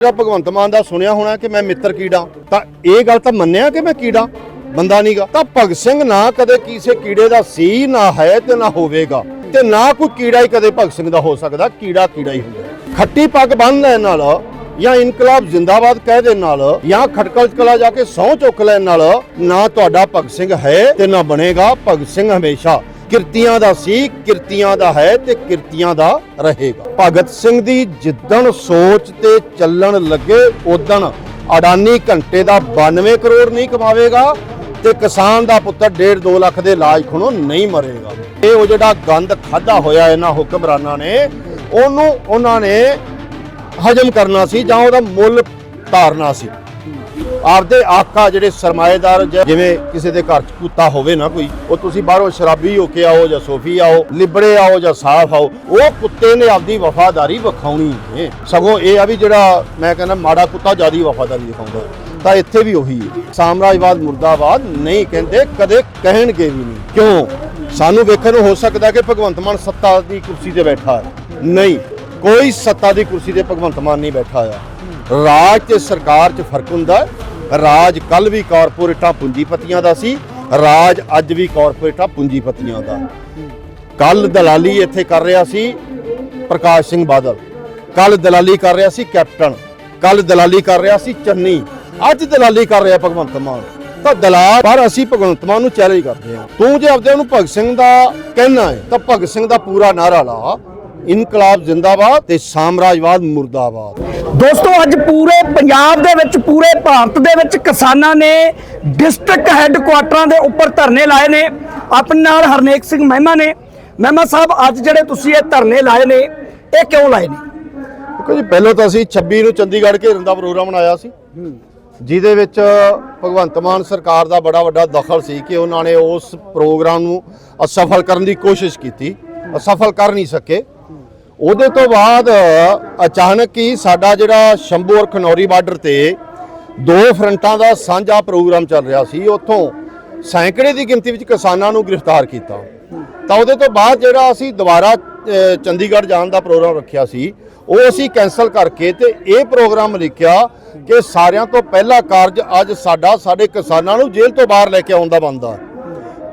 ਜਿਹੜਾ ਭਗਵੰਤ ਮਾਨ ਦਾ ਸੁਣਿਆ ਹੋਣਾ ਕਿ ਮੈਂ ਮਿੱਤਰ ਕੀੜਾ, ਤਾਂ ਇਹ ਗੱਲ ਤਾਂ ਮੰਨਿਆ ਕਿ ਮੈਂ ਕੀੜਾ? ਬੰਦਾ ਨਹੀਂਗਾ ਤਾਂ ਭਗਤ ਸਿੰਘ ਨਾ ਕਦੇ ਕਿਸੇ ਕੀੜੇ ਦਾ ਸੀ ਨਾ ਹੈ ਤੇ ਨਾ ਹੋਵੇਗਾ। ਤੇ ਨਾ ਕੋਈ ਕੀੜਾ ਹੀ ਕਦੇ ਭਗਤ ਸਿੰਘ ਦਾ ਹੋ ਸਕਦਾ, ਕੀੜਾ ਕੀੜਾ ਹੀ ਹੁੰਦਾ। ਖੱਟੀ ਪੱਗ ਬੰਨ ਲੈਣ ਨਾਲ ਜਾਂ ਇਨਕਲਾਬ ਜਿੰਦਾਬਾਦ ਕਹਿ ਦੇਣ ਨਾਲ ਜਾਂ ਖਟਕਲ ਕਲਾ ਜਾ ਕੇ ਸਹੁੰ ਚੁੱਕ ਲੈਣ ਨਾਲ ਨਾ ਤੁਹਾਡਾ ਭਗਤ ਸਿੰਘ ਹੈ ਤੇ ਨਾ ਬਣੇਗਾ। ਭਗਤ ਸਿੰਘ ਹਮੇਸ਼ਾ ਕਿਰਤੀਆਂ ਦਾ ਸੀ, ਕਿਰਤੀਆਂ ਦਾ ਹੈ ਤੇ ਕਿਰਤੀਆਂ ਦਾ ਰਹੇਗਾ। ਭਗਤ ਸਿੰਘ ਦੀ ਜਿੱਦਣ ਸੋਚ ਤੇ ਚੱਲਣ ਲੱਗੇ ਉਦਣ ਅਡਾਨੀ ਘੰਟੇ ਦਾ 92 ਕਰੋੜ ਨਹੀਂ ਕਮਾਵੇਗਾ ਤੇ ਕਿਸਾਨ ਦਾ ਪੁੱਤਰ 1.5 2 ਲੱਖ ਦੇ ਇਲਾਜ ਖਣੋ ਨਹੀਂ ਮਰੇਗਾ। ਇਹ ਉਹ ਜਿਹੜਾ ਗੰਦ ਖਾਦਾ ਹੋਇਆ ਇਹਨਾਂ ਹੁਕਮਰਾਨਾਂ ਨੇ, ਉਹਨੂੰ ਉਹਨਾਂ ਨੇ ਹਜਮ ਕਰਨਾ ਸੀ ਜਾਂ ਉਹਦਾ ਮੁੱਲ ਤਾਰਨਾ ਸੀ। ਆਪਦੇ ਆਕਾ ਜਿਹੜੇ ਸਰਮਾਏਦਾਰ ਜਿਵੇਂ ਕਿਸੇ ਦੇ ਘਰ ਚ ਕੁੱਤਾ ਹੋਵੇ ਨਾ ਕੋਈ, ਉਹ ਤੁਸੀਂ ਬਾਹਰੋਂ ਸ਼ਰਾਬੀ ਹੋ ਕੇ ਆਓ ਜਾਂ ਸੋਫੀ ਆਓ, ਲਿਬੜੇ ਆਓ ਜਾਂ ਸਾਫ਼ ਆਓ, ਉਹ ਕੁੱਤੇ ਨੇ ਆਪਦੀ ਵਫਾਦਾਰੀ ਵਿਖਾਉਣੀ ਹੈ। ਸਗੋਂ ਇਹ ਆ ਵੀ ਜਿਹੜਾ ਮੈਂ ਕਹਿੰਦਾ ਮਾੜਾ ਕੁੱਤਾ ਜਿਆਦੀ ਵਫਾਦਾਰੀ ਦਿਖਾਉਂਦਾ। ਤਾਂ ਇੱਥੇ ਵੀ ਉਹੀ ਹੈ। ਸਾਮਰਾਜਵਾਦ ਮੁਰਦਾਬਾਦ ਨਹੀਂ ਕਹਿੰਦੇ, ਕਦੇ ਕਹਿਣਗੇ ਵੀ ਨਹੀਂ। ਕਿਉਂ? ਸਾਨੂੰ ਵੇਖਣ ਨੂੰ ਹੋ ਸਕਦਾ ਕਿ ਭਗਵੰਤ ਮਾਨ ਸੱਤਾ ਦੀ ਕੁਰਸੀ ਤੇ ਬੈਠਾ ਹੈ। ਨਹੀਂ, ਕੋਈ ਸੱਤਾ ਦੀ ਕੁਰਸੀ ਤੇ ਭਗਵੰਤ ਮਾਨ ਨਹੀਂ ਬੈਠਾ ਆ। ਰਾਜ ਤੇ ਸਰਕਾਰ 'ਚ ਫ਼ਰਕ ਹੁੰਦਾ ਰਾਜ ਕੱਲ ਵੀ ਕਾਰਪੋਰੇਟਾਂ ਪੂੰਜੀਪਤੀਆਂ ਦਾ ਸੀ, ਰਾਜ ਅੱਜ ਵੀ ਕਾਰਪੋਰੇਟਾਂ ਪੂੰਜੀਪਤੀਆਂ ਦਾ। ਕੱਲ ਦਲਾਲੀ ਇੱਥੇ ਕਰ ਰਿਹਾ ਸੀ ਪ੍ਰਕਾਸ਼ ਸਿੰਘ ਬਾਦਲ। ਕੱਲ ਦਲਾਲੀ ਕਰ ਰਿਹਾ ਸੀ ਕੈਪਟਨ। ਕੱਲ ਦਲਾਲੀ ਕਰ ਰਿਹਾ ਸੀ ਚੰਨੀ। ਅੱਜ ਦਲਾਲੀ ਕਰ ਰਿਹਾ ਭਗਵੰਤ ਮਾਨ। ਤਾਂ ਦਲਾਲ ਪਰ ਅਸੀਂ ਭਗਵੰਤ ਮਾਨ ਨੂੰ ਚੈਲੰਜ ਕਰਦੇ ਹਾਂ। ਤੂੰ ਜੇ ਆਪਦੇ ਨੂੰ ਭਗਤ ਸਿੰਘ ਦਾ ਕਹਿਣਾ ਹੈ, ਤਾਂ ਭਗਤ ਸਿੰਘ ਦਾ ਪੂਰਾ ਨਾਰਾ ਲਾ। ਇਨਕਲਾਬ ਜ਼ਿੰਦਾਬਾਦ ਤੇ ਸਾਮਰਾਜਵਾਦ ਮੁਰਦਾਬਾਦ। ਦੋਸਤੋ, ਅੱਜ ਪੂਰੇ ਪੰਜਾਬ ਦੇ ਵਿੱਚ, ਪੂਰੇ ਭਾਰਤ ਦੇ ਵਿੱਚ ਕਿਸਾਨਾਂ ਨੇ ਡਿਸਟ੍ਰਿਕਟ ਹੈੱਡਕੁਆਟਰਾਂ ਦੇ ਉੱਪਰ ਧਰਨੇ ਲਾਏ ਨੇ। ਆਪਣੇ ਨਾਲ ਹਰਨੇਕ ਸਿੰਘ ਮਹਿਮਾ ਨੇ। ਮਹਿਮਾ ਸਾਹਿਬ, ਅੱਜ ਜਿਹੜੇ ਤੁਸੀਂ ਇਹ ਧਰਨੇ ਲਾਏ ਨੇ, ਇਹ ਕਿਉਂ ਲਾਏ ਨੇ? ਦੇਖੋ ਜੀ, ਪਹਿਲਾਂ ਤਾਂ ਅਸੀਂ 26 ਨੂੰ ਚੰਡੀਗੜ੍ਹ ਘੇਰਨ ਦਾ ਪ੍ਰੋਗਰਾਮ ਬਣਾਇਆ ਸੀ। ਜਿਹਦੇ ਵਿੱਚ ਭਗਵੰਤ ਮਾਨ ਸਰਕਾਰ ਦਾ ਬੜਾ ਵੱਡਾ ਦਖਲ ਸੀ ਕਿ ਉਹਨਾਂ ਨੇ ਉਸ ਪ੍ਰੋਗਰਾਮ ਨੂੰ ਅਸਫਲ ਕਰਨ ਦੀ ਕੋਸ਼ਿਸ਼ ਕੀਤੀ। ਅਸਫਲ ਕਰ ਨਹੀਂ ਸਕੇ। ਉਹਦੇ ਤੋਂ ਬਾਅਦ ਅਚਾਨਕ ਹੀ ਸਾਡਾ ਜਿਹੜਾ ਸ਼ੰਭੂ ਔਰ ਖਨੌਰੀ ਬਾਰਡਰ ਤੇ ਦੋ ਫਰੰਟਾਂ ਦਾ ਸਾਂਝਾ ਪ੍ਰੋਗਰਾਮ ਚੱਲ ਰਿਹਾ ਸੀ, ਉੱਥੋਂ ਸੈਂਕੜੇ ਦੀ ਗਿਣਤੀ ਵਿੱਚ ਕਿਸਾਨਾਂ ਨੂੰ ਗ੍ਰਿਫਤਾਰ ਕੀਤਾ। ਤਾਂ ਉਹਦੇ ਤੋਂ ਬਾਅਦ ਜਿਹੜਾ ਅਸੀਂ ਦੁਬਾਰਾ ਚੰਡੀਗੜ੍ਹ ਜਾਣ ਦਾ ਪ੍ਰੋਗਰਾਮ ਰੱਖਿਆ ਸੀ, ਉਹ ਅਸੀਂ ਕੈਨਸਲ ਕਰਕੇ ਤੇ ਇਹ ਪ੍ਰੋਗਰਾਮ ਲਿਖਿਆ ਕਿ ਸਾਰਿਆਂ ਤੋਂ ਪਹਿਲਾ ਕਾਰਜ ਅੱਜ ਸਾਡਾ, ਸਾਡੇ ਕਿਸਾਨਾਂ ਨੂੰ ਜੇਲ੍ਹ ਤੋਂ ਬਾਹਰ ਲੈ ਕੇ ਆਉਣ ਦਾ ਬਣਦਾ।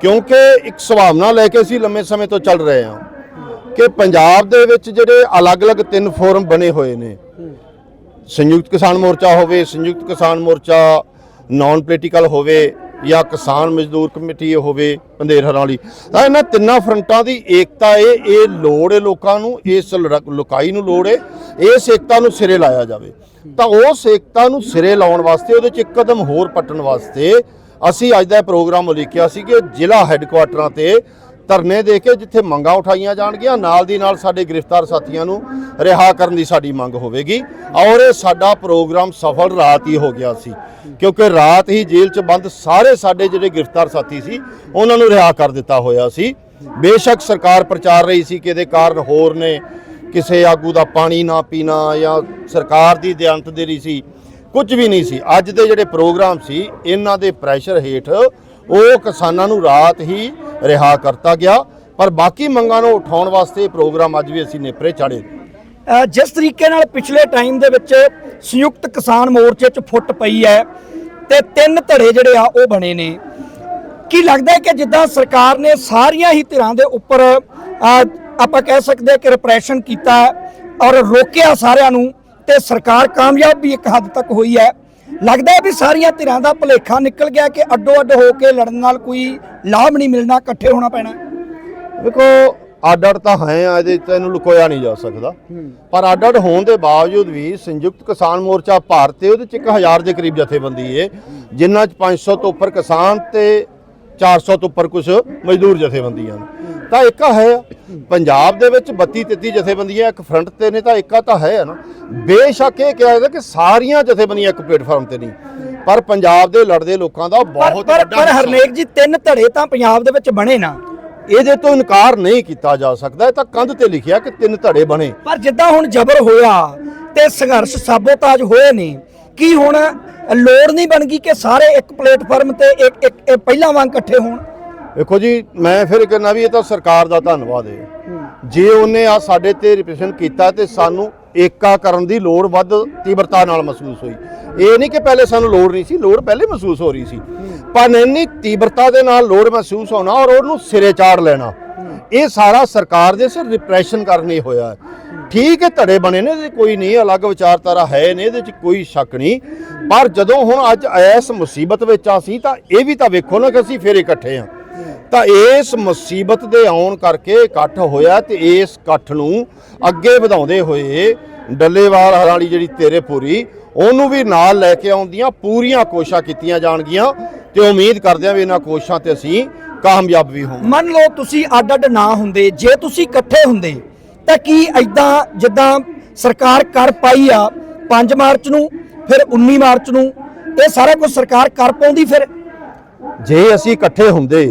ਕਿਉਂਕਿ ਇੱਕ ਸੁਭਾਵਨਾ ਲੈ ਕੇ ਅਸੀਂ ਲੰਮੇ ਸਮੇਂ ਤੋਂ ਚੱਲ ਰਹੇ ਹਾਂ। ਕਿ ਪੰਜਾਬ ਦੇ ਵਿੱਚ ਜਿਹੜੇ ਅਲੱਗ-ਅਲੱਗ ਤਿੰਨ ਫੋਰਮ ਬਣੇ ਹੋਏ ਨੇ। ਸੰਯੁਕਤ ਕਿਸਾਨ ਮੋਰਚਾ ਹੋਵੇ, ਸੰਯੁਕਤ ਕਿਸਾਨ ਮੋਰਚਾ ਨਾਨ ਪੋਲੀਟੀਕਲ ਹੋਵੇ ਜਾਂ ਕਿਸਾਨ ਮਜ਼ਦੂਰ ਕਮੇਟੀ ਹੋਵੇ, ਪੰਦੇਰ ਹਰਾਂ ਵਾਲੀ। ਤਾਂ ਇਹਨਾਂ ਤਿੰਨਾਂ ਫਰੰਟਾਂ ਦੀ ਏਕਤਾ ਇਹ ਇਹ ਲੋੜ ਹੈ ਲੋਕਾਂ ਨੂੰ, ਇਸ ਲੜ- ਲੁਕਾਈ ਨੂੰ ਲੋੜ ਹੈ ਇਸ ਏਕਤਾ ਨੂੰ ਸਿਰੇ ਲਾਇਆ ਜਾਵੇ। ਤਾਂ ਉਸ ਏਕਤਾ ਨੂੰ ਸਿਰੇ ਲਾਉਣ ਵਾਸਤੇ, ਉਹਦੇ 'ਚ ਇੱਕ ਕਦਮ ਹੋਰ ਪੱਟਣ ਵਾਸਤੇ ਅਸੀਂ ਅੱਜ ਦਾ ਇਹ ਪ੍ਰੋਗਰਾਮ ਉਲੀਕਿਆ ਸੀ ਕਿ ਜ਼ਿਲ੍ਹਾ ਹੈੱਡਕੁਆਟਰਾਂ ਤੇ ਧਰਨੇ ਦੇ ਕੇ ਜਿੱਥੇ ਮੰਗਾਂ ਉਠਾਈਆਂ ਜਾਣਗੀਆਂ, ਨਾਲ ਦੀ ਨਾਲ ਸਾਡੇ ਗ੍ਰਿਫਤਾਰ ਸਾਥੀਆਂ ਨੂੰ ਰਿਹਾ ਕਰਨ ਦੀ ਸਾਡੀ ਮੰਗ ਹੋਵੇਗੀ। ਔਰ ਇਹ ਸਾਡਾ ਪ੍ਰੋਗਰਾਮ ਸਫਲ ਰਾਤ ਹੀ ਹੋ ਗਿਆ ਸੀ, ਕਿਉਂਕਿ ਰਾਤ ਹੀ ਜੇਲ੍ਹ 'ਚ ਬੰਦ ਸਾਰੇ ਸਾਡੇ ਜਿਹੜੇ ਗ੍ਰਿਫਤਾਰ ਸਾਥੀ ਸੀ, ਉਹਨਾਂ ਨੂੰ ਰਿਹਾ ਕਰ ਦਿੱਤਾ ਹੋਇਆ ਸੀ। ਬੇਸ਼ੱਕ ਸਰਕਾਰ ਪ੍ਰਚਾਰ ਰਹੀ ਸੀ ਕਿ ਇਹਦੇ ਕਾਰਨ ਹੋਰ ਨੇ, ਕਿਸੇ ਆਗੂ ਦਾ ਪਾਣੀ ਨਾ ਪੀਣਾ ਜਾਂ ਸਰਕਾਰ ਦੀ ਦਿਆਨਤ ਦੇਰੀ ਸੀ, ਕੁਝ ਵੀ ਨਹੀਂ ਸੀ। ਅੱਜ ਦੇ ਜਿਹੜੇ ਪ੍ਰੋਗਰਾਮ ਸੀ, ਇਹਨਾਂ ਦੇ ਪ੍ਰੈਸ਼ਰ ਹੇਠ ਉਹ ਕਿਸਾਨਾਂ ਨੂੰ ਰਾਤ ਹੀ ਰਿਹਾ ਕਰਤਾ ਗਿਆ, ਪਰ ਬਾਕੀ ਮੰਗਾਂ ਨੂੰ ਉਠਾਉਣ ਵਾਸਤੇ ਇਹ ਪ੍ਰੋਗਰਾਮ ਅੱਜ ਵੀ ਅਸੀਂ ਨੇਪਰੇ ਚਾੜੇ ਜਿਸ ਤਰੀਕੇ ਨਾਲ ਪਿਛਲੇ ਟਾਈਮ ਦੇ ਵਿੱਚ ਸੰਯੁਕਤ ਕਿਸਾਨ ਮੋਰਚੇ 'ਚ ਫੁੱਟ ਪਈ ਹੈ ਤੇ ਤਿੰਨ ਧੜੇ ਜਿਹੜੇ ਆ ਉਹ ਬਣੇ ਨੇ। ਕੀ ਲੱਗਦਾ ਹੈ ਕਿ ਜਿੱਦਾਂ ਸਰਕਾਰ ਨੇ ਸਾਰੀਆਂ ਹੀ ਧਿਰਾਂ ਦੇ ਉੱਪਰ ਆਪਾਂ ਕਹਿ ਸਕਦੇ ਕਿ ਰਿਪਰੈਸ਼ਨ ਕੀਤਾ ਔਰ ਰੋਕਿਆ ਸਾਰਿਆਂ ਨੂੰ ਤੇ ਸਰਕਾਰ ਕਾਮਯਾਬ ਵੀ ਇੱਕ ਹੱਦ ਤੱਕ ਹੋਈ ਹੈ ਲੱਗਦਾ ਹੈ ਵੀ ਸਾਰੀਆਂ ਧਿਰਾਂ ਦਾ ਭੁਲੇਖਾ ਨਿਕਲ ਗਿਆ ਕਿ ਅੱਡੋ ਅੱਡ ਹੋ ਕੇ ਲੜਨ ਨਾਲ ਕੋਈ ਲਾਭ ਨਹੀਂ ਮਿਲਣਾ ਇਕੱਠੇ ਹੋਣਾ ਪੈਣਾ। ਦੇਖੋ ਅੱਡ ਅੱਡ ਤਾਂ ਹੈ ਆ ਇਹਦੇ ਚ ਇਹਨੂੰ ਲੁਕੋਇਆ ਨਹੀਂ ਜਾ ਸਕਦਾ। ਪਰ ਅੱਡ ਅੱਡ ਹੋਣ ਦੇ ਬਾਵਜੂਦ ਵੀ ਸੰਯੁਕਤ ਕਿਸਾਨ ਮੋਰਚਾ ਭਾਰਤ ਤੇ ਉਹਦੇ ਚ 1000 ਦੇ ਕਰੀਬ ਜਥੇਬੰਦੀ ਏ ਜਿਨ੍ਹਾਂ ਚ 500 ਤੋਂ ਉੱਪਰ ਕਿਸਾਨ ਤੇ 400 ਤੋਂ ਉੱਪਰ ਕੁਝ ਮਜ਼ਦੂਰ ਜਥੇਬੰਦੀਆਂ ਤਾਂ ਇੱਕਾ ਹੈ। ਪੰਜਾਬ ਦੇ ਵਿੱਚ 32 33 ਜਥੇਬੰਦੀਆਂ ਇੱਕ ਫਰੰਟ ਤੇ ਨੇ ਤਾਂ ਇੱਕਾ ਤਾਂ ਹੈ ਨਾ। ਬੇਸ਼ੱਕ ਇਹ ਕਿਹਾ ਜਾਂਦਾ ਕਿ ਸਾਰੀਆਂ ਜਥੇਬੰਦੀਆਂ ਇੱਕ ਪਲੇਟਫਾਰਮ ਤੇ ਨਹੀਂ ਪਰ ਪੰਜਾਬ ਦੇ ਲੜਦੇ ਲੋਕਾਂ ਦਾ ਬਹੁਤ ਪਰ ਵੱਡਾ ਪਰ ਹਰਨੇਕ ਜੀ ਤਿੰਨ ਧੜੇ ਤਾਂ ਪੰਜਾਬ ਦੇ ਵਿੱਚ ਬਣੇ ਨਾ। ਇਹਦੇ ਤੋਂ ਇਨਕਾਰ ਨਹੀਂ ਕੀਤਾ ਜਾ ਸਕਦਾ। ਇਹ ਤਾਂ ਕੰਧ ਤੇ ਲਿਖਿਆ ਕਿ ਤਿੰਨ ਧੜੇ ਬਣੇ। ਪਰ ਜਿੱਦਾਂ ਹੁਣ ਜ਼ਬਰ ਹੋਇਆ ਤੇ ਸੰਘਰਸ਼ ਸਾਬੋਤਾਜ ਹੋਏ ਨੇ ਕੀ ਹੁਣ ਲੋੜ ਨਹੀਂ ਬਣ ਗਈ ਕਿ ਸਾਰੇ ਇੱਕ ਪਲੇਟਫਾਰਮ ਤੇ ਇੱਕ ਇੱਕ ਪਹਿਲਾਂ ਵਾਂਗ ਇਕੱਠੇ ਹੋਣ? ਵੇਖੋ ਜੀ ਮੈਂ ਫਿਰ ਕਹਿੰਦਾ ਵੀ ਇਹ ਤਾਂ ਸਰਕਾਰ ਦਾ ਧੰਨਵਾਦ ਹੈ ਜੇ ਉਹਨੇ ਆ ਸਾਡੇ ਤੇ ਰਿਪਰੈਸ਼ਨ ਕੀਤਾ ਤੇ ਸਾਨੂੰ ਏਕਾ ਕਰਨ ਦੀ ਲੋੜ ਵੱਧ ਤੀਬਰਤਾ ਨਾਲ ਮਹਿਸੂਸ ਹੋਈ। ਇਹ ਨਹੀਂ ਕਿ ਪਹਿਲੇ ਸਾਨੂੰ ਲੋੜ ਨਹੀਂ ਸੀ ਲੋੜ ਪਹਿਲੇ ਮਹਿਸੂਸ ਹੋ ਰਹੀ ਸੀ। ਪਰ ਇੰਨੀ ਤੀਬਰਤਾ ਦੇ ਨਾਲ ਲੋੜ ਮਹਿਸੂਸ ਹੋਣਾ ਔਰ ਉਹਨੂੰ ਸਿਰੇ ਚਾੜ ਲੈਣਾ ਇਹ ਸਾਰਾ ਸਰਕਾਰ ਦੇ ਸਿਰ ਰਿਪਰੈਸ਼ਨ ਕਰਨੀ ਹੋਇਆ। ਠੀਕ ਹੈ, ਧੜੇ ਬਣੇ ਨੇ, ਇਹਦੇ ਕੋਈ ਨਹੀਂ, ਅਲੱਗ ਵਿਚਾਰਧਾਰਾ ਹੈ ਨੇ ਇਹਦੇ 'ਚ ਕੋਈ ਸ਼ੱਕ ਨਹੀਂ। ਪਰ ਜਦੋਂ ਹੁਣ ਅੱਜ ਇਸ ਮੁਸੀਬਤ ਵਿੱਚ ਆ ਸੀ ਤਾਂ ਇਹ ਵੀ ਤਾਂ ਵੇਖੋ ਨਾ ਕਿ ਅਸੀਂ ਫੇਰ ਇਕੱਠੇ ਆ ਤਾਂ ਇਸ ਮੁਸੀਬਤ ਦੇ ਆਉਣ ਕਰਕੇ ਇਕੱਠ ਹੋਇਆ ਤੇ ਇਸ ਇਕੱਠ ਨੂੰ ਅੱਗੇ ਵਧਾਉਂਦੇ ਹੋਏ ਡੱਲੇਵਾਲ ਵਾਲੀ ਜਿਹੜੀ ਤੇਰੇ ਪੂਰੀ ਉਹਨੂੰ ਵੀ ਨਾਲ ਲੈ ਕੇ ਆਉਂਦੀਆਂ, ਪੂਰੀਆਂ ਕੋਸ਼ਿਸ਼ਾਂ ਕੀਤੀਆਂ ਜਾਣਗੀਆਂ। ਤੇ ਉਮੀਦ ਕਰਦੇ ਹਾਂ ਵੀ ਇਹਨਾਂ ਕੋਸ਼ਿਸ਼ਾਂ ਤੇ ਅਸੀਂ ਕਾਮਯਾਬ ਵੀ ਹੋਵਾਂਗੇ ਮੰਨ ਲਓ ਤੁਸੀਂ ਅੱਡ ਅੱਡ ਨਾ ਹੁੰਦੇ ਜੇ ਤੁਸੀਂ ਇਕੱਠੇ ਹੁੰਦੇ ਤਾਂ ਕੀ ਐਦਾਂ ਜਿੱਦਾਂ ਸਰਕਾਰ ਕਰ ਪਾਈ ਆ 5 ਮਾਰਚ ਨੂੰ ਫਿਰ 19 ਮਾਰਚ ਨੂੰ ਇਹ ਸਾਰਾ ਕੁਝ ਸਰਕਾਰ ਕਰ ਪਾਉਂਦੀ ਫਿਰ? ਜੇ ਅਸੀਂ ਇਕੱਠੇ ਹੁੰਦੇ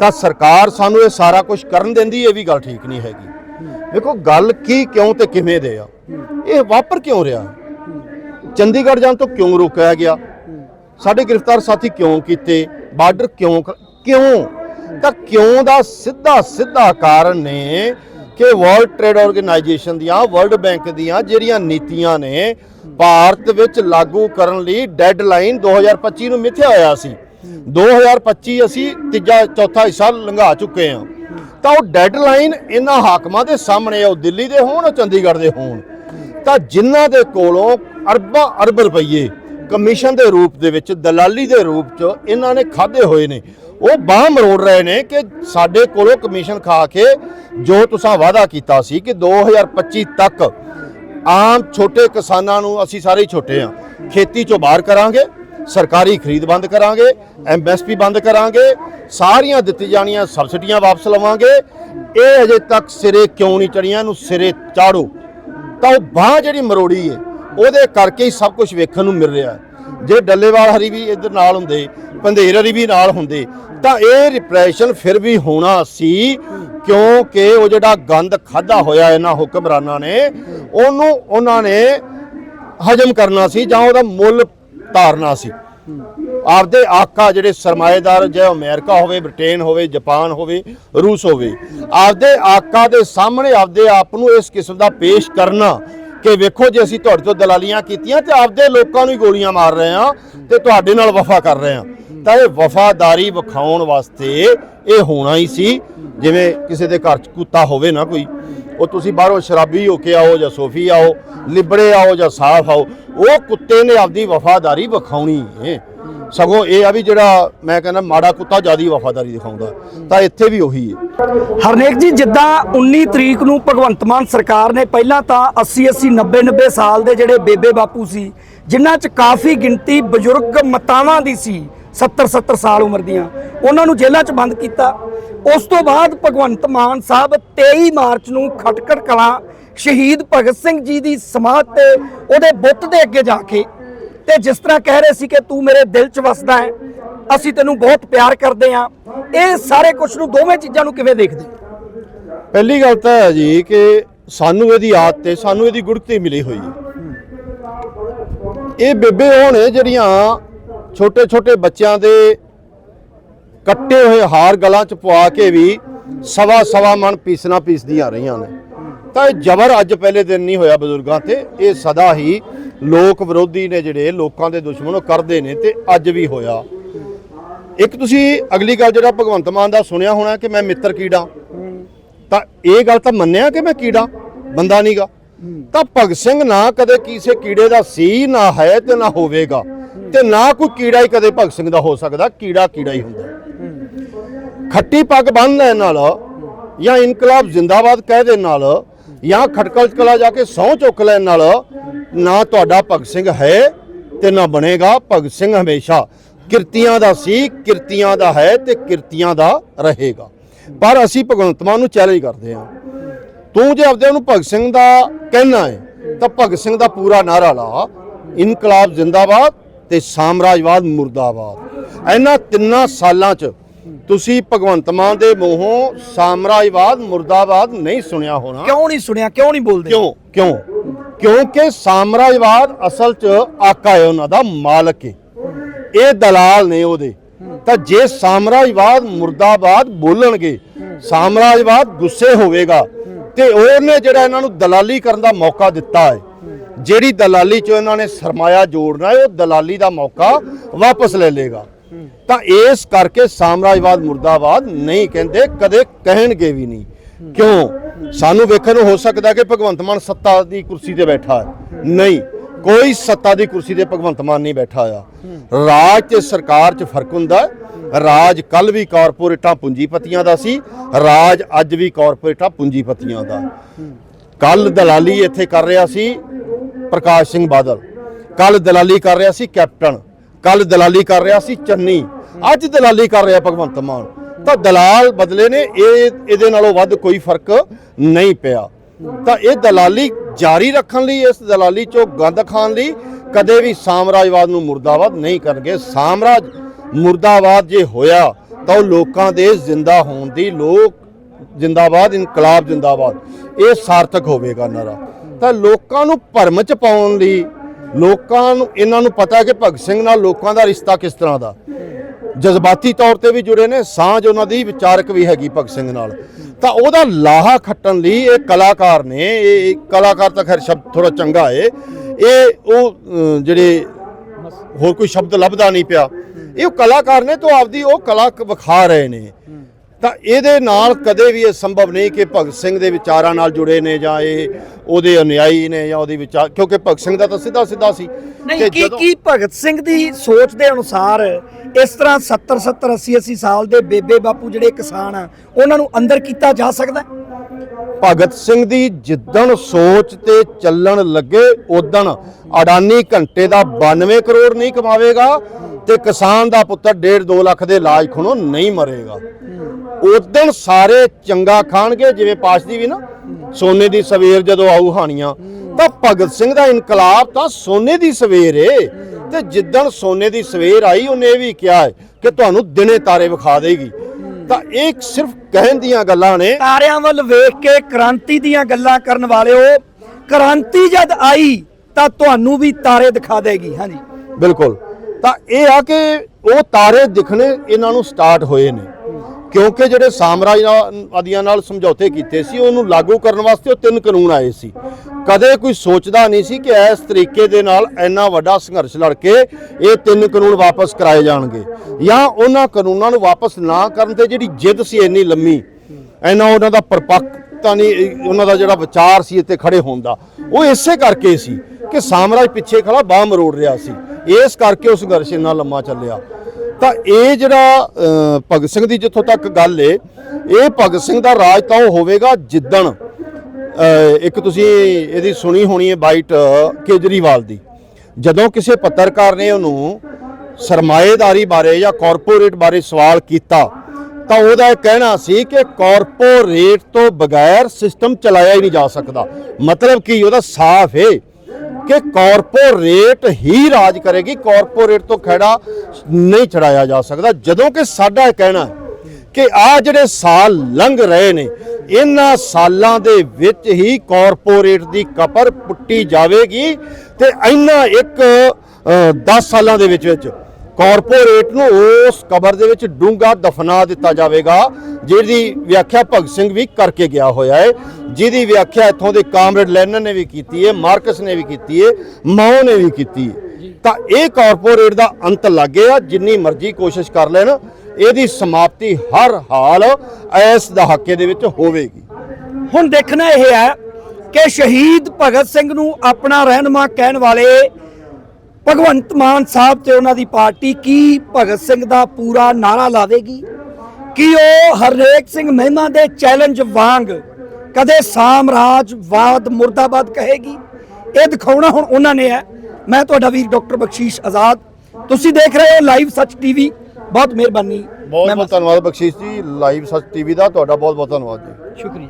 ਤਾਂ ਸਰਕਾਰ ਸਾਨੂੰ ਇਹ ਸਾਰਾ ਕੁਝ ਕਰਨ ਦਿੰਦੀ ਇਹ ਵੀ ਗੱਲ ਠੀਕ ਨਹੀਂ ਹੈਗੀ। ਦੇਖੋ ਗੱਲ ਕੀ ਕਿਉਂ ਤੇ ਕਿਵੇਂ ਦੇ ਆ? ਇਹ ਵਾਪਰ ਕਿਉਂ ਰਿਹਾ? ਚੰਡੀਗੜ੍ਹ ਜਾਣ ਤੋਂ ਕਿਉਂ ਰੋਕਿਆ ਗਿਆ? ਸਾਡੇ ਗ੍ਰਿਫਤਾਰ ਸਾਥੀ ਕਿਉਂ ਕੀਤੇ? ਬਾਰਡਰ ਕਿਉਂ ਕਿਉਂ? ਤਾਂ ਕਿਉਂ ਦਾ ਸਿੱਧਾ ਸਿੱਧਾ ਕਾਰਨ ਨੇ ਕਿ ਵਰਲਡ ਟ੍ਰੇਡ ਆਰਗੇਨਾਈਜੇਸ਼ਨ ਦੀਆਂ ਵਰਲਡ ਬੈਂਕ ਦੀਆਂ ਜਿਹੜੀਆਂ ਨੀਤੀਆਂ ਨੇ ਭਾਰਤ ਵਿੱਚ ਲਾਗੂ ਕਰਨ ਲਈ ਡੈਡਲਾਈਨ 2025 ਨੂੰ ਮਿਥਿਆ ਹੋਇਆ ਸੀ। 2025 ਅਸੀਂ ਤੀਜਾ ਚੌਥਾ ਹਿੱਸਾ ਲੰਘਾ ਚੁੱਕੇ ਹਾਂ। ਤਾਂ ਉਹ ਡੈਡਲਾਈਨ ਇਹਨਾਂ ਹਾਕਮਾਂ ਦੇ ਸਾਹਮਣੇ ਆ, ਉਹ ਦਿੱਲੀ ਦੇ ਹੋਣ ਉਹ ਚੰਡੀਗੜ੍ਹ ਦੇ ਹੋਣ। ਤਾਂ ਜਿਨ੍ਹਾਂ ਦੇ ਕੋਲੋਂ ਅਰਬਾਂ ਅਰਬ ਰੁਪਈਏ ਕਮਿਸ਼ਨ ਦੇ ਰੂਪ ਦੇ ਵਿੱਚ ਦਲਾਲੀ ਦੇ ਰੂਪ 'ਚ ਇਹਨਾਂ ਨੇ ਖਾਦੇ ਹੋਏ ਨੇ। ਉਹ ਬਾਹ ਮਰੋੜ ਰਹੇ ਨੇ ਕਿ ਸਾਡੇ ਕੋਲੋਂ ਕਮਿਸ਼ਨ ਖਾ ਕੇ ਜੋ ਤੁਸੀਂ ਵਾਅਦਾ ਕੀਤਾ ਸੀ ਕਿ 2025 ਤੱਕ ਆਮ ਛੋਟੇ ਕਿਸਾਨਾਂ ਨੂੰ ਅਸੀਂ ਸਾਰੇ ਹੀ ਛੋਟੇ ਆ ਖੇਤੀ ਚੋਂ ਬਾਹਰ ਕਰਾਂਗੇ, ਸਰਕਾਰੀ ਖਰੀਦ ਬੰਦ ਕਰਾਂਗੇ ਐਮਐਸਪੀ ਬੰਦ ਕਰਾਂਗੇ, ਸਾਰੀਆਂ ਦਿੱਤੀ ਜਾਣੀਆਂ ਸਬਸਿਡੀਆਂ ਵਾਪਸ ਲਵਾਂਗੇ, ਇਹ ਅਜੇ ਤੱਕ ਸਿਰੇ ਕਿਉਂ ਨਹੀਂ ਚੜੀਆਂ ਨੂੰ ਸਿਰੇ ਚਾੜੋ। ਤਾਂ ਉਹ ਬਾਹ ਜਿਹੜੀ ਮਰੋੜੀ ਹੈ, ਉਹਦੇ ਕਰਕੇ ਹੀ ਸਭ ਕੁਝ ਵੇਖਣ ਨੂੰ ਮਿਲ ਰਿਹਾ ਹੈ। ਜੇ ਡੱਲੇਵਾਲ ਹਰੀ ਵੀ ਇੱਧਰ ਨਾਲ ਹੁੰਦੇ, ਪੰਧੇਰ ਹਰੀ ਵੀ ਨਾਲ ਹੁੰਦੇ, ਤਾਂ ਇਹ ਰਿਪਰੈਸ਼ਨ ਫਿਰ ਵੀ ਹੋਣਾ ਸੀ, ਕਿਉਂਕਿ ਉਹ ਜਿਹੜਾ ਗੰਦ ਖਾਦਾ ਹੋਇਆ ਇਹਨਾਂ ਹੁਕਮਰਾਨਾਂ ਨੇ, ਉਹਨੂੰ ਉਹਨਾਂ ਨੇ ਹਜਮ ਕਰਨਾ ਸੀ ਜਾਂ ਉਹਦਾ ਮੁੱਲ ਤਾਰਨਾ ਸੀ। ਆਪਦੇ ਆਕਾ ਜਿਹੜੇ ਸਰਮਾਏਦਾਰ ਜੇ ਅਮਰੀਕਾ ਹੋਵੇ, ਬ੍ਰਿਟੇਨ ਹੋਵੇ, ਜਾਪਾਨ ਹੋਵੇ, ਰੂਸ ਹੋਵੇ, ਆਪਦੇ ਆਕਾ ਦੇ ਸਾਹਮਣੇ ਆਪਦੇ ਆਪ ਨੂੰ ਇਸ ਕਿਸਮ ਦਾ ਪੇਸ਼ ਕਰਨਾ ਕਿ ਵੇਖੋ ਜੇ ਅਸੀਂ ਤੁਹਾਡੇ ਤੋਂ ਦਲਾਲੀਆਂ ਕੀਤੀਆਂ ਤੇ ਆਪਦੇ ਲੋਕਾਂ ਨੂੰ ਹੀ ਗੋਲੀਆਂ ਮਾਰ ਰਹੇ ਹਾਂ ਤੇ ਤੁਹਾਡੇ ਨਾਲ ਵਫਾ ਕਰ ਰਹੇ ਹਾਂ। ਤਾਂ ਇਹ ਵਫਾਦਾਰੀ ਵਿਖਾਉਣ ਵਾਸਤੇ ਇਹ ਹੋਣਾ ਹੀ ਸੀ, ਜਿਵੇਂ ਕਿਸੇ ਦੇ ਘਰ 'ਚ ਕੁੱਤਾ ਹੋਵੇ ਨਾ ਕੋਈ। ਉਹ ਤੁਸੀਂ ਬਾਹਰੋਂ ਸ਼ਰਾਬੀ ਹੋ ਕੇ ਆਓ ਜਾਂ ਸੋਫੀ ਆਓ, ਲਿਬੜੇ ਆਓ ਜਾਂ ਸਾਫ਼ ਆਓ, ਉਹ ਕੁੱਤੇ ਨੇ ਆਪਦੀ ਵਫਾਦਾਰੀ ਵਿਖਾਉਣੀ ਹੈ। ਸਗੋਂ ਇਹ ਆ ਵੀ ਜਿਹੜਾ ਮੈਂ ਕਹਿੰਦਾ ਮਾੜਾ ਕੁੱਤਾ ਜਿਆਦੀ ਵਫਾਦਾਰੀ ਦਿਖਾਉਂਦਾ, ਤਾਂ ਇੱਥੇ ਵੀ ਉਹੀ ਹੈ। ਹਰਨੇਕ ਜੀ, ਜਿੱਦਾਂ 19 ਤਰੀਕ ਨੂੰ ਭਗਵੰਤ ਮਾਨ ਸਰਕਾਰ ਨੇ ਪਹਿਲਾਂ ਤਾਂ 80 80 90 90 ਸਾਲ ਦੇ ਜਿਹੜੇ ਬੇਬੇ ਬਾਪੂ ਸੀ, ਜਿਨ੍ਹਾਂ 'ਚ ਕਾਫੀ ਗਿਣਤੀ ਬਜ਼ੁਰਗ ਮਤਾਵਾਂ ਦੀ ਸੀ 70 70 ਸਾਲ ਉਮਰ ਦੀਆਂ। ਉਹਨਾਂ ਨੂੰ ਜੇਲ੍ਹਾਂ 'ਚ ਬੰਦ ਕੀਤਾ। ਉਸ ਤੋਂ ਬਾਅਦ ਭਗਵੰਤ ਮਾਨ ਸਾਹਿਬ 23 ਮਾਰਚ ਨੂੰ ਖਟਕੜ ਕਲਾਂ ਸ਼ਹੀਦ ਭਗਤ ਸਿੰਘ ਜੀ ਦੀ ਸਮਾਧ ਤੇ ਉਹਦੇ ਬੁੱਤ ਦੇ ਅੱਗੇ ਜਾ ਕੇ ਤੇ ਜਿਸ ਤਰ੍ਹਾਂ ਕਹਿ ਰਹੇ ਸੀ ਕਿ ਤੂੰ ਮੇਰੇ ਦਿਲ 'ਚ ਵਸਦਾ ਹੈ, ਅਸੀਂ ਤੈਨੂੰ ਬਹੁਤ ਪਿਆਰ ਕਰਦੇ ਹਾਂ। ਇਹ ਸਾਰੇ ਕੁਝ ਨੂੰ ਦੋਵੇਂ ਚੀਜ਼ਾਂ ਨੂੰ ਕਿਵੇਂ ਦੇਖਦੇ? ਪਹਿਲੀ ਗੱਲ ਤਾਂ ਹੈ ਜੀ ਕਿ ਸਾਨੂੰ ਇਹਦੀ ਆਦਤ ਤੇ ਸਾਨੂੰ ਇਹਦੀ ਗੁੜਤੀ ਮਿਲੀ ਹੋਈ ਇਹ ਬੇਬੇ ਹੋਣ ਜਿਹੜੀਆਂ ਛੋਟੇ ਛੋਟੇ ਬੱਚਿਆਂ ਦੇ ਕੱਟੇ ਹੋਏ ਹਾਰ ਗਲਾਂ ਚ ਪਵਾ ਕੇ ਵੀ ਸਵਾ ਸਵਾ ਮਨ ਪੀਸਣਾ ਪੀਸਦੀਆਂ ਰਹੀਆਂ ਨੇ। ਤਾਂ ਇਹ ਜ਼ਬਰ ਅੱਜ ਪਹਿਲੇ ਦਿਨ ਨਹੀਂ ਹੋਇਆ ਬਜ਼ੁਰਗਾਂ ਤੇ, ਇਹ ਸਦਾ ਹੀ ਲੋਕ ਵਿਰੋਧੀ ਨੇ ਜਿਹੜੇ ਲੋਕਾਂ ਦੇ ਦੁਸ਼ਮਣ, ਉਹ ਕਰਦੇ ਨੇ ਤੇ ਅੱਜ ਵੀ ਹੋਇਆ। ਇੱਕ ਤੁਸੀਂ ਅਗਲੀ ਗੱਲ ਜਿਹੜਾ ਭਗਵੰਤ ਮਾਨ ਦਾ ਸੁਣਿਆ ਹੋਣਾ ਕਿ ਮੈਂ ਮਿੱਤਰ ਕੀੜਾ। ਤਾਂ ਇਹ ਗੱਲ ਤਾਂ ਮੰਨਿਆ ਕਿ ਮੈਂ ਕੀੜਾ? ਬੰਦਾ ਨਹੀਂਗਾ ਤਾਂ ਭਗਤ ਸਿੰਘ ਨਾ ਕਦੇ ਕਿਸੇ ਕੀੜੇ ਦਾ ਸੀ, ਨਾ ਹੈ ਤੇ ਨਾ ਹੋਵੇਗਾ। ਤੇ ਨਾ ਕੋਈ ਕੀੜਾ ਹੀ ਕਦੇ ਭਗਤ ਸਿੰਘ ਦਾ ਹੋ ਸਕਦਾ, ਕੀੜਾ ਕੀੜਾ ਹੀ ਹੁੰਦਾ। ਖੱਟੀ ਪੱਗ ਬੰਨ੍ਹ ਲੈਣ ਨਾਲ ਜਾਂ ਇਨਕਲਾਬ ਜ਼ਿੰਦਾਬਾਦ ਕਹਿ ਦੇਣ ਨਾਲ ਜਾਂ ਖਟਕਲ ਕਲਾ ਜਾ ਕੇ ਸਹੁੰ ਚੁੱਕ ਲੈਣ ਨਾਲ ਨਾ ਤੁਹਾਡਾ ਭਗਤ ਸਿੰਘ ਹੈ ਤੇ ਨਾ ਬਣੇਗਾ। ਭਗਤ ਸਿੰਘ ਹਮੇਸ਼ਾ ਕਿਰਤੀਆਂ ਦਾ ਸੀ, ਕਿਰਤੀਆਂ ਦਾ ਹੈ ਤੇ ਕਿਰਤੀਆਂ ਦਾ ਰਹੇਗਾ। ਪਰ ਅਸੀਂ ਭਗਵੰਤ ਮਾਨ ਨੂੰ ਚੈਲੰਜ ਕਰਦੇ ਹਾਂ। ਤੂੰ ਜੇ ਆਪਦੇ ਉਹਨੂੰ ਭਗਤ ਸਿੰਘ ਦਾ ਕਹਿਣਾ ਹੈ, ਤਾਂ ਭਗਤ ਸਿੰਘ ਦਾ ਪੂਰਾ ਨਾਰਾ ਲਾ। ਇਨਕਲਾਬ ਜ਼ਿੰਦਾਬਾਦ ਤੇ ਸਾਮਰਾਜਵਾਦ ਮੁਰਦਾਬਾਦ। ਇਹਨਾਂ ਤਿੰਨਾਂ ਸਾਲਾਂ 'ਚ ਤੁਸੀਂ ਭਗਵੰਤ ਮਾਨ ਦੇ ਮੂੰਹੋਂ ਸਾਮਰਾਜਵਾਦ ਮੁਰਦਾਬਾਦ ਨਹੀਂ ਸੁਣਿਆ ਹੋਣਾ। ਕਿਉਂ ਨਹੀਂ ਸੁਣਿਆ? ਕਿਉਂ ਨਹੀਂ ਬੋਲਦੇ? ਕਿਉਂ? ਕਿਉਂ? ਕਿਉਂਕਿ ਸਾਮਰਾਜਵਾਦ ਅਸਲ 'ਚ ਆਕਾ ਹੈ ਉਹਨਾਂ ਦਾ ਮਾਲਕ ਹੈ ਇਹ ਦਲਾਲ ਨੇ ਉਹਦੇ। ਤਾਂ ਜੇ ਸਾਮਰਾਜਵਾਦ ਮੁਰਦਾਬਾਦ ਬੋਲਣਗੇ ਸਾਮਰਾਜਵਾਦ ਗੁੱਸੇ ਹੋਵੇਗਾ ਤੇ ਉਹਨੇ ਜਿਹੜਾ ਇਹਨਾਂ ਨੂੰ ਦਲਾਲੀ ਕਰਨ ਦਾ ਮੌਕਾ ਦਿੱਤਾ ਹੈ ਜਿਹੜੀ ਦਲਾਲੀ ਚ ਇਹਨਾਂ ਨੇ ਸਰਮਾਇਆ ਜੋੜਨਾ ਹੈ, ਉਹ ਦਲਾਲੀ ਦਾ ਮੌਕਾ ਵਾਪਸ ਲੈ ਲੇਗਾ ਤਾਂ ਇਸ ਕਰਕੇ ਸਾਮਰਾਜਵਾਦ ਮੁਰਦਾਬਾਦ ਨਹੀਂ ਕਹਿੰਦੇ, ਕਦੇ ਕਹਿਣਗੇ ਵੀ ਨਹੀਂ। ਕਿਉਂ? ਸਾਨੂੰ ਵੇਖਣ ਨੂੰ ਹੋ ਸਕਦਾ ਕਿ ਭਗਵੰਤ ਮਾਨ ਸੱਤਾ ਦੀ ਕੁਰਸੀ ਤੇ ਬੈਠਾ ਹੈ। ਨਹੀਂ, ਕੋਈ ਸੱਤਾ ਦੀ ਕੁਰਸੀ ਤੇ ਭਗਵੰਤ ਮਾਨ ਨਹੀਂ ਬੈਠਾ ਆ ਰਾਜ ਤੇ ਸਰਕਾਰ 'ਚ ਫ਼ਰਕ ਹੁੰਦਾ ਰਾਜ ਕੱਲ ਵੀ ਕਾਰਪੋਰੇਟਾਂ ਪੂੰਜੀਪਤੀਆਂ ਦਾ ਸੀ, ਰਾਜ ਅੱਜ ਵੀ ਕਾਰਪੋਰੇਟਾਂ ਪੂੰਜੀਪਤੀਆਂ ਦਾ। ਕੱਲ ਦਲਾਲੀ ਇੱਥੇ ਕਰ ਰਿਹਾ ਸੀ ਪ੍ਰਕਾਸ਼ ਸਿੰਘ ਬਾਦਲ। ਕੱਲ ਦਲਾਲੀ ਕਰ ਰਿਹਾ ਸੀ ਕੈਪਟਨ। ਕੱਲ ਦਲਾਲੀ ਕਰ ਰਿਹਾ ਸੀ ਚੰਨੀ। ਅੱਜ ਦਲਾਲੀ ਕਰ ਰਿਹਾ ਭਗਵੰਤ ਮਾਨ। ਤਾਂ ਦਲਾਲ ਬਦਲੇ ਨੇ, ਇਹ, ਇਹਦੇ ਨਾਲੋਂ ਵੱਧ ਕੋਈ ਫ਼ਰਕ ਨਹੀਂ ਪਿਆ। ਤਾਂ ਇਹ ਦਲਾਲੀ ਜਾਰੀ ਰੱਖਣ ਲਈ, ਇਸ ਦਲਾਲੀ ਚੋਂ ਗੰਦ ਖਾਣ ਲਈ ਕਦੇ ਵੀ ਸਾਮਰਾਜਵਾਦ ਨੂੰ ਮੁਰਦਾਬਾਦ ਨਹੀਂ ਕਰਨਗੇ। ਸਾਮਰਾਜ ਮੁਰਦਾਬਾਦ ਜੇ ਹੋਇਆ, ਤਾਂ ਉਹ ਲੋਕਾਂ ਦੇ ਜ਼ਿੰਦਾ ਹੋਣ ਦੀ ਲੋਕ ਜਿੰਦਾਬਾਦ, ਇਨਕਲਾਬ ਜਿੰਦਾਬਾਦ। ਇਹ ਸਾਰਥਕ ਹੋਵੇਗਾ ਨਾਰਾ। ਤਾਂ ਲੋਕਾਂ ਨੂੰ ਭਰਮ ਚ ਪਾਉਣ ਲਈ ਲੋਕਾਂ ਨੂੰ ਇਹਨਾਂ ਨੂੰ ਪਤਾ ਕਿ ਭਗਤ ਸਿੰਘ ਨਾਲ ਲੋਕਾਂ ਦਾ ਰਿਸ਼ਤਾ ਕਿਸ ਤਰ੍ਹਾਂ ਦਾ। ਜਜ਼ਬਾਤੀ ਤੌਰ ਤੇ ਵੀ ਜੁੜੇ ਨੇ, ਸਾਂਝ ਉਹਨਾਂ ਦੀ ਵਿਚਾਰਕ ਵੀ ਹੈਗੀ ਭਗਤ ਸਿੰਘ ਨਾਲ। ਤਾਂ ਉਹਦਾ ਲਾਹਾ ਖੱਟਣ ਲਈ ਇਹ ਕਲਾਕਾਰ ਨੇ, ਇਹ ਕਲਾਕਾਰ ਤਾਂ ਖੈਰ ਸ਼ਬਦ ਥੋੜਾ ਚੰਗਾ ਏ। ਇਹ ਉਹ ਜਿਹੜੇ ਹੋਰ ਕੋਈ ਸ਼ਬਦ ਲੱਭਦਾ ਨਹੀਂ ਪਿਆ। ਇਹ ਉਹ ਕਲਾਕਾਰ ਨੇ, ਤੋਂ ਆਪਦੀ ਉਹ ਕਲਾ ਵਿਖਾ ਰਹੇ ਨੇ। ਤਾਂ ਇਹਦੇ ਨਾਲ ਕਦੇ ਵੀ ਇਹ ਸੰਭਵ ਨਹੀਂ ਕਿ ਭਗਤ ਸਿੰਘ ਦੇ ਵਿਚਾਰਾਂ ਨਾਲ ਜੁੜੇ ਨੇ ਜਾਂ ਇਹ ਉਹਦੇ ਅਨੁਯਾਈ ਨੇ ਜਾਂ ਉਹਦੇ ਵਿਚਾਰ ਕਿਉਂਕਿ ਭਗਤ ਸਿੰਘ ਦਾ ਤਾਂ ਸਿੱਧਾ ਸਿੱਧਾ ਸੀ ਨਹੀਂ ਕਿ ਕੀ ਭਗਤ ਸਿੰਘ ਦੀ ਸੋਚ ਦੇ ਅਨੁਸਾਰ ਇਸ ਤਰ੍ਹਾਂ 70 70 80 80 ਸਾਲ ਦੇ ਬੇਬੇ ਬਾਪੂ ਜਿਹੜੇ ਕਿਸਾਨ ਆ ਉਹਨਾਂ ਨੂੰ ਅੰਦਰ ਕੀਤਾ ਜਾ ਸਕਦਾ? ਭਗਤ ਸਿੰਘ ਦੀ ਜਿੱਦਣ ਸੋਚ ਤੇ ਚੱਲਣ ਲੱਗੇ ਉਦਣ ਅਡਾਨੀ ਘੰਟੇ ਦਾ 92 ਕਰੋੜ ਨਹੀਂ ਕਮਾਵੇਗਾ ਤੇ ਕਿਸਾਨ ਦਾ ਪੁੱਤਰ 1.5 2 ਲੱਖ ਦੇ ਇਲਾਜ ਖੁਣੋਂ ਨਹੀਂ ਮਰੇਗਾ। ਉਦਣ ਸਾਰੇ ਚੰਗਾ ਖਾਣਗੇ ਜਿਵੇਂ ਪਾਸ਼ਦੀ ਵੀ ਨਾ ਸੋਨੇ ਦੀ ਸਵੇਰ ਜਦੋਂ ਆਊ ਹਾਣੀਆਂ ਤਾਂ ਭਗਤ ਸਿੰਘ ਦਾ ਇਨਕਲਾਬ ਤਾਂ ਸੋਨੇ ਦੀ ਸਵੇਰ ਏ। ਤੇ ਜਿੱਦਣ ਸੋਨੇ ਦੀ ਸਵੇਰ ਆਈ ਉਹਨੇ ਵੀ ਕਿਹਾ ਕਿ ਤੁਹਾਨੂੰ ਦਿਨੇ ਤਾਰੇ ਵਿਖਾ ਦੇਗੀ। ਤਾਂ ਇਹ ਸਿਰਫ ਕਹਿਣ ਦੀਆਂ ਗੱਲਾਂ ਨੇ। ਤਾਰਿਆਂ ਵੱਲ ਵੇਖ ਕੇ ਕ੍ਰਾਂਤੀ ਦੀਆਂ ਗੱਲਾਂ ਕਰਨ ਵਾਲਿਓ ਕ੍ਰਾਂਤੀ ਜਦ ਆਈ ਤਾਂ ਤੁਹਾਨੂੰ ਵੀ ਤਾਰੇ ਦਿਖਾ ਦੇਗੀ। ਹਾਂਜੀ। ਬਿਲਕੁਲ। ਤਾਂ ਇਹ ਆ ਕਿ ਉਹ ਤਾਰੇ ਦਿਖਣੇ ਇਹਨਾਂ ਨੂੰ ਸਟਾਰਟ ਹੋਏ ਨੇ। ਕਿਉਂਕਿ ਜਿਹੜੇ ਸਾਮਰਾਜ ਸਾਮਰਾਜਵਾਦੀਆਂ ਨਾਲ ਸਮਝੌਤੇ ਕੀਤੇ ਸੀ, ਉਹਨੂੰ ਲਾਗੂ ਕਰਨ ਵਾਸਤੇ ਉਹ ਤਿੰਨ ਕਾਨੂੰਨ ਆਏ ਸੀ। ਕਦੇ ਕੋਈ ਸੋਚਦਾ ਨਹੀਂ ਸੀ ਕਿ ਇਸ ਤਰੀਕੇ ਦੇ ਨਾਲ ਇੰਨਾ ਵੱਡਾ ਸੰਘਰਸ਼ ਲੜ ਕੇ ਇਹ ਤਿੰਨ ਕਾਨੂੰਨ ਵਾਪਸ ਕਰਾਏ ਜਾਣਗੇ। ਜਾਂ ਉਹਨਾਂ ਕਾਨੂੰਨਾਂ ਨੂੰ ਵਾਪਸ ਨਾ ਕਰਨ ਤੇ ਜਿਹੜੀ ਜਿੱਦ ਸੀ ਇੰਨੀ ਲੰਮੀ, ਇੰਨਾ ਉਹਨਾਂ ਦਾ ਪਰਪੱਕ ਤਾਂ ਨਹੀਂ ਉਹਨਾਂ ਦਾ ਜਿਹੜਾ ਵਿਚਾਰ ਸੀ ਇੱਥੇ ਖੜੇ ਹੋਣ ਦਾ, ਉਹ ਇਸੇ ਕਰਕੇ ਸੀ ਕਿ ਸਾਮਰਾਜ ਪਿੱਛੇ ਖੜਾ ਬਾਹ ਮਰੋੜ ਰਿਹਾ ਸੀ। ਇਸ ਕਰਕੇ ਉਹ ਸੰਘਰਸ਼ ਇੰਨਾ ਲੰਮਾ ਚੱਲਿਆ। ਤਾਂ ਇਹ ਜਿਹੜਾ ਭਗਤ ਸਿੰਘ ਦੀ ਜਿੱਥੋਂ ਤੱਕ ਗੱਲ ਏ, ਇਹ ਭਗਤ ਸਿੰਘ ਦਾ ਰਾਜ ਤਾਂ ਉਹ ਹੋਵੇਗਾ ਜਿੱਦਣ ਇੱਕ ਤੁਸੀਂ ਇਹਦੀ ਸੁਣੀ ਹੋਣੀ ਹੈ ਬਾਈਟ ਕੇਜਰੀਵਾਲ ਦੀ। ਜਦੋਂ ਕਿਸੇ ਪੱਤਰਕਾਰ ਨੇ ਉਹਨੂੰ ਸਰਮਾਏਦਾਰੀ ਬਾਰੇ ਜਾਂ ਕਾਰਪੋਰੇਟ ਬਾਰੇ ਸਵਾਲ ਕੀਤਾ ਤਾਂ ਉਹਦਾ ਇਹ ਕਹਿਣਾ ਸੀ ਕਿ ਕਾਰਪੋਰੇਟ ਤੋਂ ਬਗੈਰ ਸਿਸਟਮ ਚਲਾਇਆ ਹੀ ਨਹੀਂ ਜਾ ਸਕਦਾ। ਮਤਲਬ ਕੀ ਉਹਦਾ ਸਾਫ਼ ਹੈ ਕਿ ਕਾਰਪੋਰੇਟ ਹੀ ਰਾਜ ਕਰੇਗੀ ਕਾਰਪੋਰੇਟ ਤੋਂ ਖੜਾ ਨਹੀਂ ਛੜਾਇਆ ਜਾ ਸਕਦਾ। ਜਦੋਂ ਕਿ ਸਾਡਾ ਇਹ ਕਹਿਣਾ ਹੈ ਕਿ ਆ ਜਿਹੜੇ ਸਾਲ ਲੰਘ ਰਹੇ ਨੇ, ਇਹਨਾਂ ਸਾਲਾਂ ਦੇ ਵਿੱਚ ਹੀ ਕਾਰਪੋਰੇਟ ਦੀ ਕਪਰ ਪੁੱਟੀ ਜਾਵੇਗੀ ਤੇ ਇਹਨਾਂ ਇੱਕ 10 ਸਾਲਾਂ ਦੇ ਵਿੱਚ ਵਿੱਚ ਕਾਰਪੋਰੇਟ ਨੂੰ ਉਸ ਕਬਰ ਦੇ ਵਿੱਚ ਡੂੰਘਾ ਦਫਨਾ ਦਿੱਤਾ ਜਾਵੇਗਾ ਜਿਹਦੀ ਵਿਆਖਿਆ ਭਗਤ ਸਿੰਘ ਵੀ ਕਰਕੇ ਗਿਆ ਹੋਇਆ ਹੈ। ਜਿਹਦੀ ਵਿਆਖਿਆ ਇੱਥੋਂ ਦੇ ਕਾਮਰੇਡ ਲੈਨਨ ਨੇ ਵੀ ਕੀਤੀ ਹੈ ਮਾਰਕਸ ਨੇ ਵੀ ਕੀਤੀ ਹੈ ਮਾਓ ਨੇ ਵੀ ਕੀਤੀ ਹੈ। ਤਾਂ ਇਹ ਕਾਰਪੋਰੇਟ ਦਾ ਅੰਤ ਲੱਗ ਗਿਆ ਜਿੰਨੀ ਮਰਜ਼ੀ ਕੋਸ਼ਿਸ਼ ਕਰ ਲੈਣ ਇਹਦੀ ਸਮਾਪਤੀ ਹਰ ਹਾਲ ਇਸ ਦਹਾਕੇ ਦੇ ਵਿੱਚ ਹੋਵੇਗੀ। ਹੁਣ ਦੇਖਣਾ ਇਹ ਹੈ ਕਿ ਸ਼ਹੀਦ ਭਗਤ ਸਿੰਘ ਨੂੰ ਆਪਣਾ ਰਹਿਨੁਮਾ ਕਹਿਣ ਵਾਲੇ ਭਗਵੰਤ ਮਾਨ ਸਾਹਿਬ ਤੇ ਉਹਨਾਂ ਦੀ ਪਾਰਟੀ ਕੀ ਭਗਤ ਸਿੰਘ ਦਾ ਪੂਰਾ ਨਾਰਾ ਲਾਵੇਗੀ? ਕਿ ਉਹ ਹਰੇਕ ਸਿੰਘ ਮਹਿਮਾ ਦੇ ਚੈਲੰਜ ਵਾਂਗ ਕਦੇ ਸਾਮਰਾਜਵਾਦ ਮੁਰਦਾਬਾਦ ਕਹੇਗੀ? ਇਹ ਦਿਖਾਉਣਾ ਹੁਣ ਉਹਨਾਂ ਨੇ ਹੈ। ਮੈਂ ਤੁਹਾਡਾ ਵੀਰ ਡਾਕਟਰ ਬਖਸ਼ੀਸ਼ ਆਜ਼ਾਦ। ਤੁਸੀਂ ਦੇਖ ਰਹੇ ਹੋ ਲਾਈਵ ਸੱਚ ਟੀਵੀ। ਬਹੁਤ ਮਿਹਰਬਾਨੀ। ਬਹੁਤ ਮੈਂ ਬਹੁਤ ਧੰਨਵਾਦ ਬਖਸ਼ੀਸ਼ ਜੀ। ਲਾਈਵ ਸੱਚ ਟੀਵੀ ਦਾ ਤੁਹਾਡਾ ਬਹੁਤ ਬਹੁਤ ਧੰਨਵਾਦ ਜੀ। ਸ਼ੁਕਰੀਆ।